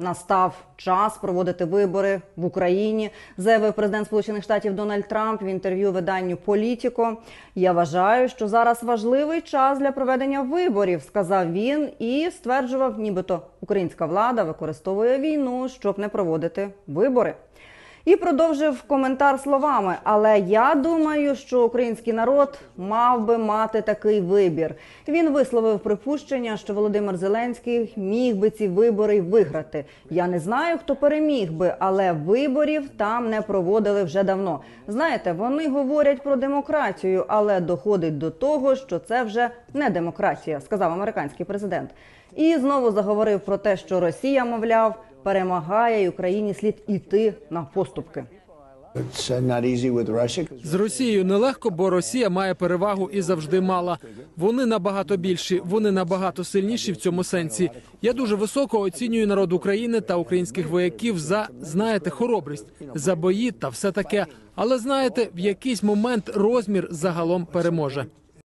Настав час проводити вибори в Україні, заявив президент Сполучених Штатів Дональд Трамп в інтерв'ю виданню Політіко. Я вважаю, що зараз важливий час для проведення виборів, сказав він і стверджував, нібито українська влада використовує війну, щоб не проводити вибори. І продовжив коментар словами: Але я думаю, що український народ мав би мати такий вибір. Він висловив припущення, що Володимир Зеленський міг би ці вибори виграти. Я не знаю, хто переміг би, але виборів там не проводили вже давно. Знаєте, вони говорять про демократію, але доходить до того, що це вже не демократія, сказав американський президент. І знову заговорив про те, що Росія, мовляв, перемагає, і Україні слід іти на поступки. Uh, З Росією нелегко, бо Росія має перевагу і завжди мала. Вони набагато більші, вони набагато сильніші в цьому сенсі. Я дуже високо оцінюю народ України та українських вояків за знаєте хоробрість, за бої та все таке. Але знаєте, в якийсь момент розмір загалом переможе.